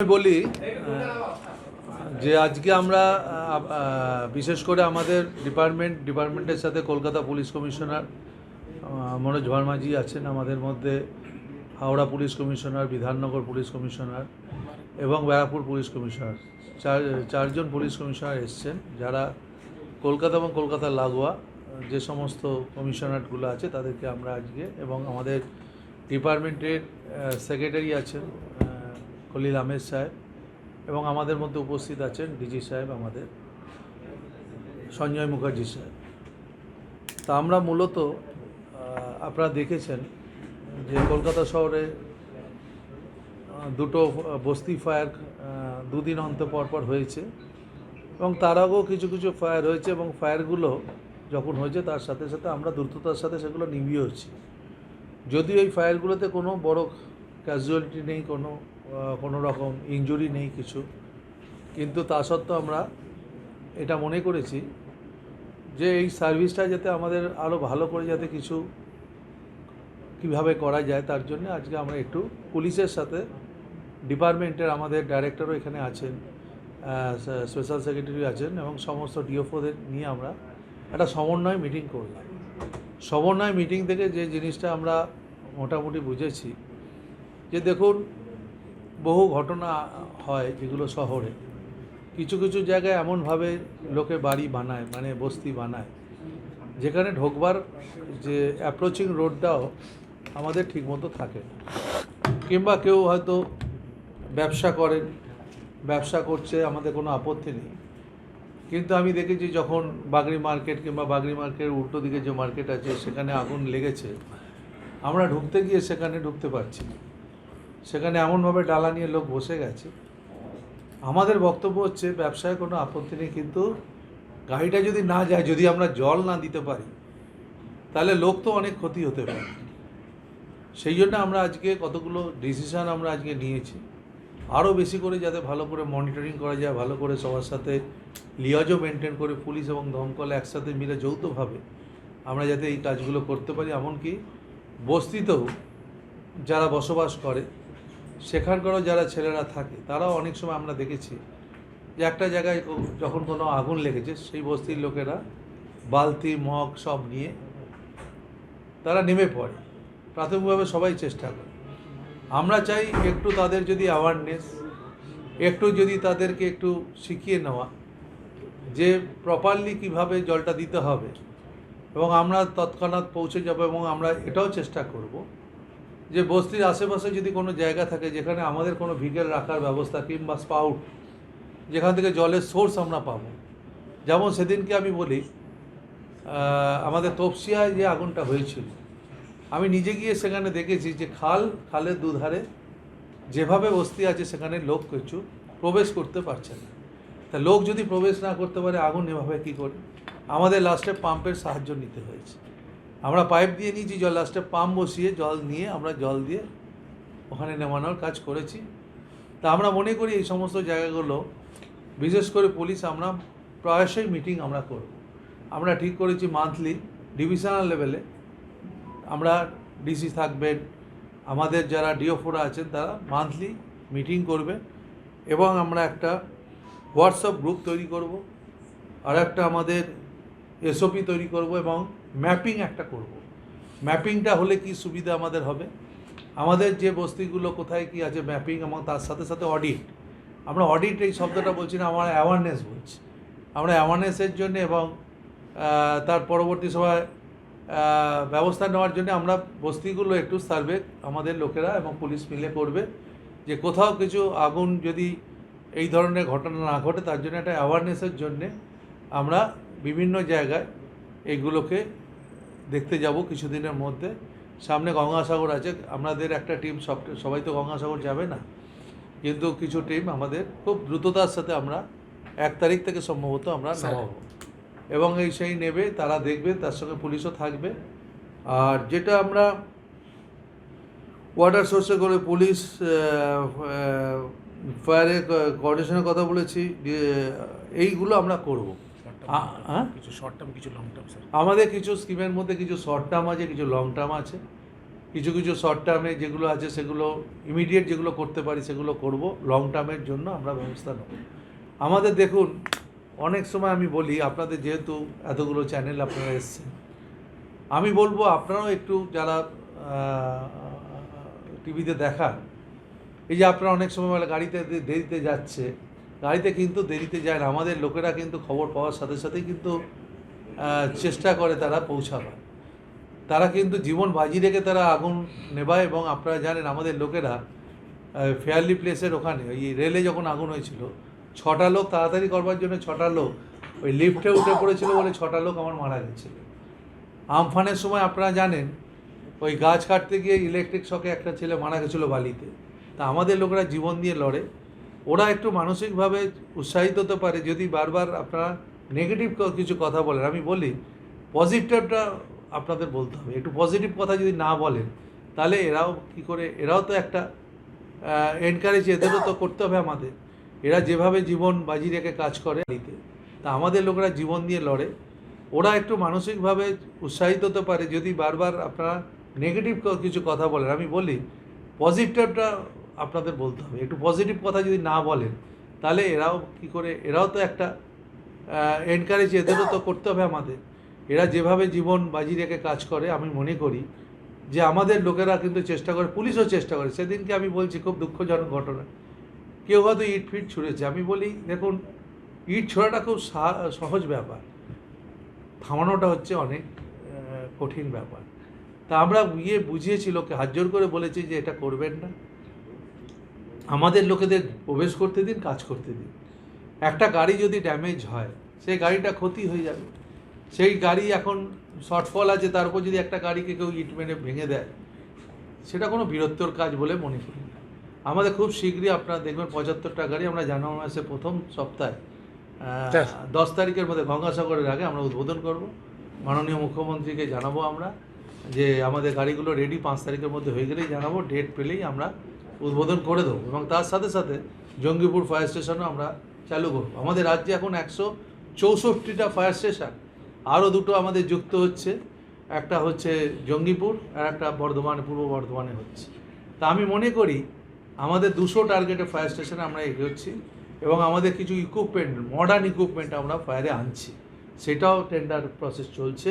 বলি, যে আজকে আমরা বিশেষ করে আমাদের ডিপার্টমেন্ট ডিপার্টমেন্টের সাথে কলকাতা পুলিশ কমিশনার মনোজ ভার্মাজি আছেন আমাদের মধ্যে, Howrah police commissioner, Bidhannagar police commissioner এবং ব্যারাকপুর পুলিশ কমিশনার। চার, চারজন পুলিশ কমিশনার এসছেন, যারা কলকাতা এবং কলকাতা লাগোয়া, যে সমস্ত কমিশনারগুলো আছে তাদেরকে আমরা আজকে এবং আমাদের ডিপার্টমেন্টের সেক্রেটারি আছেন খলিল আহমেদ সাহেব এবং আমাদের মধ্যে উপস্থিত আছেন ডিজি সাহেব আমাদের, সঞ্জয় মুখার্জি সাহেব। তা আমরা মূলত আপনারা দেখেছেন যে কলকাতা শহরে দুটো বস্তি ফায়ার দুদিন অন্তর পর পর হয়েছে এবং তার আগেও কিছু কিছু ফায়ার হয়েছে এবং ফায়ারগুলো যখন হয়েছে তার সাথে সাথে আমরা দ্রুততার সাথে সেগুলো নিভিয়েওছি। যদিও এই ফায়ারগুলোতে কোনো বড় ক্যাজুয়ালিটি নেই, কোনো কোনো রকম ইনজুরি নেই কিছু। কিন্তু তা সত্ত্বেও আমরা এটা মনে করেছি যে এই সার্ভিসটা যাতে আমাদের আরও ভালো করে যাতে কিছু কীভাবে করা যায়, তার জন্য আজকে আমরা একটু পুলিশের সাথে ডিপার্টমেন্টের আমাদের ডাইরেক্টরও এখানে আছেন স্পেশাল সেক্রেটারি আছেন এবং সমস্ত ডিওফোদের নিয়ে আমরা একটা সমন্বয় মিটিং করলাম। সমন্বয় মিটিং থেকে যে জিনিসটা আমরা মোটামুটি বুঝেছি যে দেখুন বহু ঘটনা হয় যেগুলো শহরে। কিছু কিছু জায়গায় এমনভাবে লোকে বাড়ি বানায় মানে বস্তি বানায়, যেখানে ঢোকবার যে অ্যাপ্রোচিং রোডটাও আমাদের ঠিকমতো থাকে কিংবা কেউ হয়তো ব্যবসা করেন, ব্যবসা করছে, আমাদের কোনো আপত্তি নেই। কিন্তু আমি দেখেছি যখন বাগরি মার্কেট কিংবা বাগরি মার্কেটের উল্টো দিকে যে মার্কেট আছে, সেখানে আগুন লেগেছে, আমরা ঢুকতে গিয়ে সেখানে ঢুকতে পারছি না। সেখানে এমনভাবে ডালা নিয়ে লোক বসে গেছে। আমাদের বক্তব্য হচ্ছে, ব্যবসায় কোনো আপত্তি নেই, কিন্তু গাড়িটা যদি না যায়, যদি আমরা জল না দিতে পারি, তাহলে লোক তো অনেক ক্ষতি হতে পারে। সেই জন্য আমরা আজকে কতগুলো ডিসিশন আমরা আজকে নিয়েছি। আরও বেশি করে যাতে ভালো করে মনিটরিং করা যায়, ভালো করে সবার সাথে লিয়াজও মেনটেন করে, পুলিশ এবং দমকল একসাথে মিলে যৌথভাবে আমরা যাতে এই কাজগুলো করতে পারি। এমনকি বস্তিতেও যারা বসবাস করে সেখানকারও যারা ছেলেরা থাকে, তারাও অনেক সময় আমরা দেখেছি যে একটা জায়গায় যখন কোনো আগুন লেগেছে, সেই বস্তির লোকেরা বালতি, মগ সব নিয়ে তারা নেমে পড়ে। প্রাথমিকভাবে সবাই চেষ্টা করে। আমরা চাই একটু তাদের যদি অ্যাওয়ারনেস একটু যদি তাদেরকে একটু শিখিয়ে নেওয়া যে প্রপারলি কীভাবে জলটা দিতে হবে এবং আমরা তৎক্ষণাৎ পৌঁছে যাব এবং আমরা এটাও চেষ্টা করব যে বস্তির আশেপাশে যদি কোনো জায়গা থাকে, যেখানে আমাদের কোনো ভিগেল রাখার ব্যবস্থা কিংবা স্পাউট, যেখান থেকে জলের সোর্স আমরা পাবো। যেমন সেদিনকে আমি বলি আমাদের তপসিয়ায় যে আগুনটা হয়েছিল, আমি নিজে গিয়ে সেখানে দেখেছি যে খাল, খালের দুধারে যেভাবে বস্তি আছে, সেখানে লোক কিছু প্রবেশ করতে পারছে না। তা লোক যদি প্রবেশ না করতে পারে, আগুন এভাবে কী করে? আমাদের লাস্টে পাম্পের সাহায্য নিতে হয়েছে। আমরা পাইপ দিয়ে নিয়েছি জল লাস্টে পাম্প বসিয়ে জল নিয়ে আমরা জল দিয়ে ওখানে নেমানোর কাজ করেছি। তা আমরা মনে করি এই সমস্ত জায়গাগুলো, বিশেষ করে পুলিশ আমরা প্রায়শই মিটিং আমরা করব। আমরা ঠিক করেছি মান্থলি ডিভিশনাল লেভেলে আমরা ডিসি থাকবেন, আমাদের যারা ডিওফোরা আছেন তারা মান্থলি মিটিং করবে এবং আমরা একটা হোয়াটসঅ্যাপ গ্রুপ তৈরি করব আর একটা আমাদের এসওপি তৈরি করব এবং ম্যাপিং একটা করব। ম্যাপিংটা হলে কি সুবিধা আমাদের হবে? আমাদের যে বস্তিগুলো কোথায় কি আছে ম্যাপিং এবং তার সাথে সাথে অডিট। আমরা অডিট এই শব্দটা বলছি না, আমরা অ্যাওয়ারনেস বলছি। আমরা অ্যাওয়ারনেসের জন্য এবং তার পরবর্তী সময় ব্যবস্থা নেওয়ার জন্য আমরা বস্তিগুলো একটু সার্ভে আমাদের লোকেরা এবং পুলিশ মিলে করবে যে কোথাও কিছু আগুন যদি এই ধরনের ঘটনা না ঘটে, তার জন্য একটা অ্যাওয়ারনেসের জন্যে আমরা বিভিন্ন জায়গায় এইগুলোকে দেখতে যাব কিছুদিনের মধ্যে। সামনে গঙ্গাসাগর আছে। আমাদের একটা টিম সব সবাই তো গঙ্গাসাগর যাবে না। কিন্তু কিছু টিম আমাদের খুব দ্রুততার সাথে আমরা এক তারিখ থেকে সম্ভবত আমরা। নেওয়া এবং এই সেই নেবে তারা দেখবে তার সঙ্গে পুলিশও থাকবে। আর যেটা আমরা ওয়াটার সোর্সে করে পুলিশ ফায়ারে কোঅর্ডিনেশনের কথা বলেছি যে এইগুলো আমরা করব? কিছু শর্ট টার্ম কিছু লং টার্ম স্যার আমাদের কিছু স্কিমের মধ্যে কিছু শর্ট টার্ম আছে কিছু লং টার্ম আছে। কিছু কিছু শর্ট টার্মে যেগুলো আছে সেগুলো ইমিডিয়েট যেগুলো করতে পারি সেগুলো করব। লং টার্মের জন্য আমরা ব্যবস্থা নেব। আমাদের দেখুন অনেক সময় আমি বলি আপনাদের যেহেতু এতগুলো চ্যানেল আপনারা এসছেন আমি বলব আপনারাও একটু যারা টিভিতে দেখান এই যে আপনারা অনেক সময় বলে গাড়িতে দেরিতে যাচ্ছে গাড়িতে কিন্তু দেরিতে যায় না। আমাদের লোকেরা কিন্তু খবর পাওয়ার সাথে সাথেই কিন্তু চেষ্টা করে তারা পৌঁছাবার। তারা কিন্তু জীবন বাজি রেখে তারা আগুন নেবায় এবং আপনারা জানেন আমাদের লোকেরা ফেয়ারলি প্লেসের ওখানে, ওই রেলে যখন আগুন হয়েছিল, ছটা লোক তাড়াতাড়ি করবার জন্য ছটা লোক, ওই লিফটে উঠে পড়েছিল বলে ছটা লোক আমার মারা গেছিল। আমফানের সময় আপনারা জানেন, ওই গাছ কাটতে গিয়ে ইলেকট্রিক শকে একটা ছেলে মারা গেছিল বালিতে। তা আমাদের লোকেরা জীবন দিয়ে লড়ে। ওরা একটু মানসিকভাবে উৎসাহিত হতে পারে যদি বারবার আপনারা নেগেটিভ কিছু কথা বলেন। আমি বলি পজিটিভটা আপনাদের বলতে হবে। একটু পজিটিভ কথা যদি না বলেন, তাহলে এরাও কি করে, এরাও তো একটা এনকারেজ এদেরও তো করতে হবে আমাদের। এরা যেভাবে জীবন বাজি রেখে কাজ করে নিতে তা আমাদের লোকেরা জীবন দিয়ে লড়ে। ওরা একটু মানসিকভাবে উৎসাহিত হতে পারে যদি বারবার আপনারা নেগেটিভ কিছু কথা বলেন। আমি বলি পজিটিভটা আপনাদের বলতে হবে। একটু পজিটিভ কথা যদি না বলেন, তাহলে এরাও কি করে, এরাও তো একটা এনকারেজ এদেরও তো করতে হবে আমাদের। এরা যেভাবে জীবন বাজি রেখে কাজ করে, আমি মনে করি যে আমাদের লোকেরা কিন্তু চেষ্টা করে, পুলিশও চেষ্টা করে। সেদিনকে আমি বলছি, খুব দুঃখজনক ঘটনা। কেউ হয়তো ইট ফিট ছুঁড়েছে। আমি বলি, দেখুন, ইট ছোড়াটা খুব সহজ ব্যাপার। থামানোটা হচ্ছে অনেক কঠিন ব্যাপার। তা আমরা গিয়ে বুঝিয়েছি, লোককে হাত করে বলেছি যে এটা করবেন না। আমাদের লোকেদের প্রবেশ করতে দিন কাজ করতে দিন। একটা গাড়ি যদি ড্যামেজ হয় সেই গাড়িটা ক্ষতি হয়ে যাবে। সেই গাড়ি এখন শর্টফল আছে তার উপর যদি একটা গাড়িকে কেউ ইট মেরে ভেঙে দেয় সেটা কোনো বীরত্বর কাজ বলে মনে করি না। আমাদের খুব শীঘ্রই আপনারা দেখবেন পঁচাত্তরটা গাড়ি আমরা জানুয়ারি মাসে প্রথম সপ্তাহে দশ তারিখের মধ্যে গঙ্গাসাগরের আগে আমরা উদ্বোধন করব। মাননীয় মুখ্যমন্ত্রীকে জানাব আমরা যে আমাদের গাড়িগুলো রেডি পাঁচ তারিখের মধ্যে হয়ে গেলেই জানাব ডেট পেলেই আমরা উদ্বোধন করে দেবো এবং তার সাথে সাথে জঙ্গিপুর ফায়ার স্টেশনও আমরা চালু করব। আমাদের রাজ্যে এখন একশো চৌষট্টিটা ফায়ার স্টেশন আরও দুটো আমাদের যুক্ত হচ্ছে। একটা হচ্ছে জঙ্গিপুর আর একটা বর্ধমানে, পূর্ব বর্ধমানে হচ্ছে। তা আমি মনে করি আমাদের দুশো টার্গেটে ফায়ার স্টেশনে আমরা এগোচ্ছি এবং আমাদের কিছু ইকুইপমেন্ট মডার্ন ইকুইপমেন্ট আমরা ফায়ারে আনছি। সেটাও টেন্ডার প্রসেস চলছে।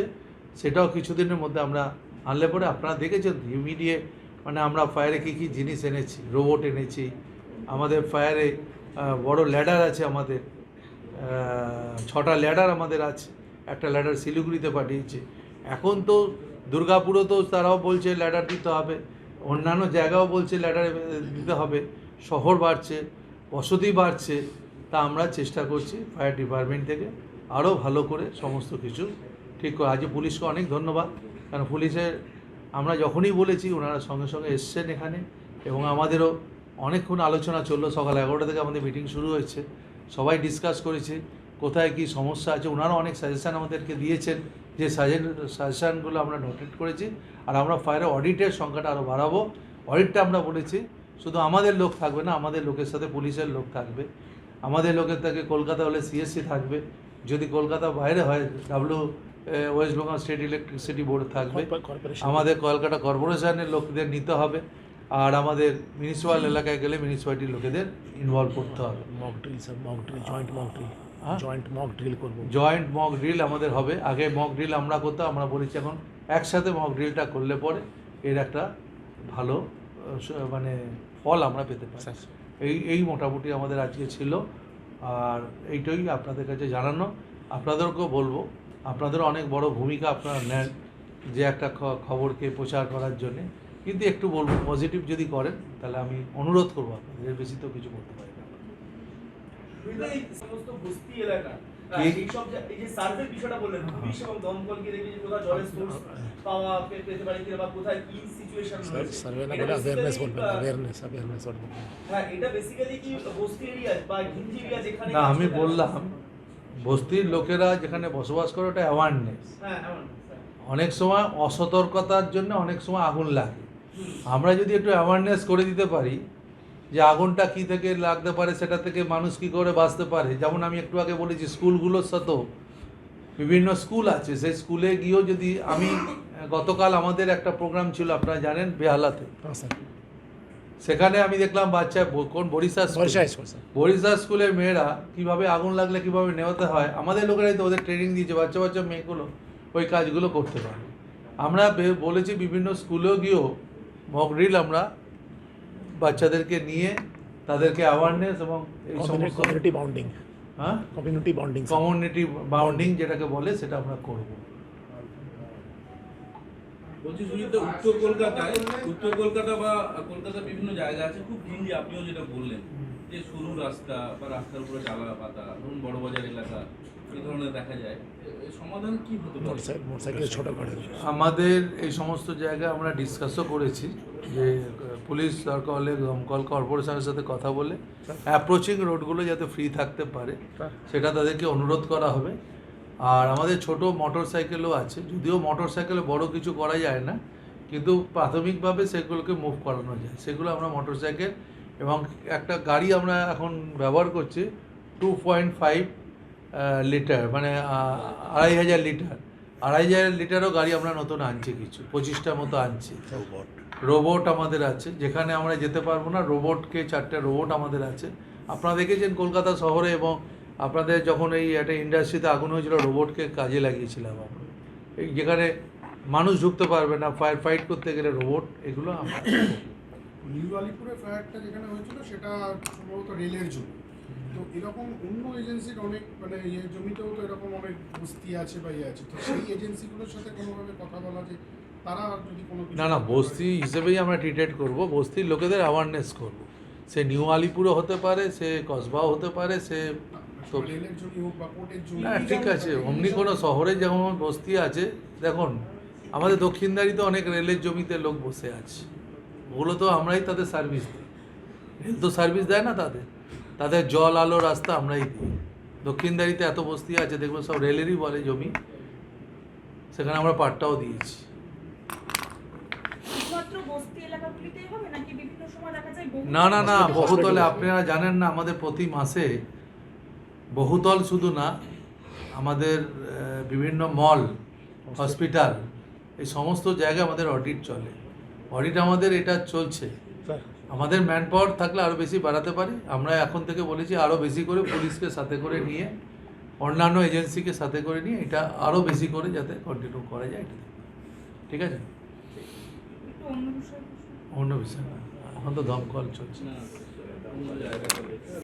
সেটাও কিছুদিনের মধ্যে আমরা আনলে পরে আপনারা দেখেছেন ইমিডিয়েট মানে আমরা ফায়ারে কী কী জিনিস এনেছি রোবট এনেছি, আমাদের ফায়ারে বড় ল্যাডার আছে আমাদের ছটা ল্যাডার আমাদের আছে, একটা ল্যাডার শিলিগুড়িতে পাঠিয়েছে। এখন তো দুর্গাপুরও তো তারাও বলছে ল্যাডার দিতে হবে, অন্যান্য জায়গাও বলছে ল্যাডার দিতে হবে, শহর বাড়ছে, বসতি বাড়ছে, তা আমরা চেষ্টা করছি ফায়ার ডিপার্টমেন্ট থেকে আরও ভালো করে সমস্ত কিছু ঠিক করে। আজ পুলিশকে অনেক ধন্যবাদ, কারণ পুলিশের আমরা যখনই বলেছি, ওনারা সঙ্গে সঙ্গে এসছেন এখানে এবং আমাদেরও অনেকক্ষণ আলোচনা চলল। সকাল এগারোটা থেকে আমাদের মিটিং শুরু হয়েছে। সবাই ডিসকাস করেছে, কোথায় কী সমস্যা আছে। ওনারা অনেক সাজেশান আমাদেরকে দিয়েছেন যে সাজেন সাজেশানগুলো আমরা নোটেট করেছি আর আমরা ফায়ারের অডিটের সংখ্যাটা আরও বাড়াবো। অডিটটা আমরা বলেছি, শুধু আমাদের লোক থাকবে না, আমাদের লোকের সাথে পুলিশের লোক থাকবে। আমাদের লোকের থেকে কলকাতা হলে সিএসসি থাকবে। যদি কলকাতা বাইরে হয় W West Bengal State Electricity Board থাকবে। আমাদের কলকাতা কর্পোরেশনের লোকদের নিতে হবে আর আমাদের মিউনিসিপ্যাল এলাকায় গেলে মিউনিসিপ্যালিটির লোকেদের ইনভলভ করতে হবে। Mock drill sir mock drill joint mock drill? Joint mock drill করব। জয়েন্ট মক ড্রিল আমাদের হবে। আগে মক ড্রিল আমরা করতাম আমরা বলেছি এখন একসাথে মক ড্রিলটা করলে পরে এর একটা ভালো মানে ফল আমরা পেতে পারি। এই এই মোটামুটি আমাদের আজকে ছিল। আর এইটাই আপনাদের কাছে জানানো। আপনাদেরকেও বলব আপনাদের অনেক বড় ভূমিকা আপনারা নেন যে একটা খ- খবরকে প্রচার করার জন্যে। কিন্তু একটু বলব পজিটিভ যদি করেন তাহলে আমি অনুরোধ করব আপনাদের বেশি তো কিছু করতে পারি না। কিন্তু এই সমস্ত বস্তি এলাকা আহ, কি? এই সব যে- এই যে সার্ভে বিষয়টা বললেন পুলিশ এবং দমকলকে দেখবে যে কোথাও জলের সোর্স পাওয়া পে- পেতে পারে কিনা বা কোথায় কি সিচুয়েশন রয়েছে সার্ভে না এটা বলে অ্যাওয়ারনেস basically, বলবেন আহ, অ্যাওয়ারনেস অ্যাওয়ারনেস বলবেন। এটা বেসিক্যালি কি বস্তি এরিয়া বা ঘিঞ্জি এরিয়া যেখানে না কাজ আমি বললাম বস্তির লোকেরা যেখানে বসবাস করে ওটা অ্যাওয়ারনেস হ্যাঁ। অনেক সময় অসতর্কতার জন্য অনেক সময় আগুন লাগে। আমরা যদি একটু অ্যাওয়ারনেস করে দিতে পারি যে আগুনটা কি থেকে লাগতে পারে সেটা থেকে মানুষ কি করে বাঁচতে পারে যেমন আমি একটু আগে বলেছি স্কুলগুলোর সাথেও বিভিন্ন স্কুল আছে। সেই স্কুলে গিয়েও যদি আমি গতকাল আমাদের একটা প্রোগ্রাম ছিল আপনারা জানেন বেহালাতে। হ্যাঁ, সেখানে আমি দেখলাম বাচ্চা কোন বরিশাল বরিশাল স্কুলের মেয়েরা কীভাবে আগুন লাগলে কীভাবে নেওয়াতে হয় আমাদের লোকেরাই তো ওদের ট্রেনিং দিয়েছে বাচ্চা বাচ্চা মেয়েগুলো ওই কাজগুলো করতে পারে। আমরা বলেছি বিভিন্ন স্কুলেও গিয়েও মকড্রিল আমরা বাচ্চাদেরকে নিয়ে তাদেরকে অ্যাওয়ারনেস এবং এই সমস্ত কমিউনিটি বাউন্ডিং হ্যাঁ? কমিউনিটি কমিউনিটি বাউন্ডিং যেটাকে বলে সেটা আমরা করব। প্রতিযোগিতা উত্তর কলকাতায় উত্তর কলকাতা বা কলকাতার বিভিন্ন জায়গা আছে খুব ঘিঞ্জি আপনিও যেটা বললেন যে সরু রাস্তা বা রাস্তার উপরে ডালা পাতা ধরুন বড়বাজার এলাকা এই ধরনের দেখা যায়। সমাধান আমাদের এই সমস্ত জায়গায় আমরা ডিসকাসও করেছি যে পুলিশ দরকার হলে দমকল কর্পোরেশনের সাথে কথা বলে অ্যাপ্রোচিং রোডগুলো যাতে ফ্রি থাকতে পারে সেটা তাদেরকে অনুরোধ করা হবে। আর আমাদের ছোট মোটর সাইকেলও আছে। যদিও মোটর সাইকেলে বড় কিছু করা যায় না কিন্তু প্রাথমিকভাবে সেগুলোকে মুভ করানো যায়। সেগুলো আমরা মোটর সাইকেল এবং একটা গাড়ি আমরা এখন ব্যবহার করছি টু পয়েন্ট ফাইভ লিটার মানে আড়াই হাজার লিটার আড়াই হাজার লিটারও গাড়ি আমরা নতুন আনছি কিছু পঁচিশটার মতো আনছি। রোবট রোবট আমাদের আছে যেখানে আমরা যেতে পারব না রোবটকে চারটে রোবট আমাদের আছে। আপনারা দেখেছেন কলকাতা শহরে এবং আপনাদের যখন এই একটা ইন্ডাস্ট্রিতে আগুন হয়েছিল রোবটকে কাজে লাগিয়েছিলাম আমরা। এই যেখানে মানুষ ঢুকতে পারবে না ফায়ার ফাইট করতে গেলে রোবট এগুলো আমরা নিউ আলিপুরে ফায়ারটা যেখানে হয়েছিল সেটা সম্ভবত রেলের জমি তো এরকম অন্য এজেন্সির অনেক মানে ইয়ে জমিতেও তো এরকম অনেক বস্তি আছে বা ইয়ে আছে। তো সেই এজেন্সিগুলোর সাথে কোনোভাবে কথা বলা যে তারা যদি কোনো না না বস্তি হিসেবেই আমরা ট্রিটেড করব। বস্তির লোকেদের অ্যাওয়ারনেস করব। সে নিউ আলিপুরও হতে পারে সে কসবাও হতে পারে সে না ঠিক আছে অমনি কোনো শহরে যেমন বস্তি আছে দেখুন আমাদের দক্ষিণদারিতে অনেক রেলের জমিতে লোক বসে আছে। ওগুলো তো আমরাই তাদের সার্ভিস দিই। রেল তো সার্ভিস দেয় না তাদের। তাদের জল আলো রাস্তা আমরাই দিই। দক্ষিণদারিতে এত বস্তি আছে দেখবেন সব রেলেরই বলে জমি। সেখানে আমরা পাটটাও দিয়েছি। শুধুমাত্র বস্তি এলাকাগুলিতেই হবে নাকি বিভিন্ন সময় দেখা যায় বহু না না না বহুতলে আপনারা জানেন না আমাদের প্রতি মাসে বহুতল শুধু না আমাদের বিভিন্ন মল হসপিটাল এই সমস্ত জায়গায় আমাদের অডিট চলে। অডিট আমাদের এটা চলছে। আমাদের ম্যান পাওয়ার থাকলে আরও বেশি বাড়াতে পারি। আমরা এখন থেকে বলেছি আরও বেশি করে পুলিশকে সাথে করে নিয়ে অন্যান্য এজেন্সিকে সাথে করে নিয়ে এটা আরও বেশি করে যাতে কন্টিনিউ করা যায় এটা ঠিক আছে? অন্য বিষয়? না। এখন তো দমকল চলছে।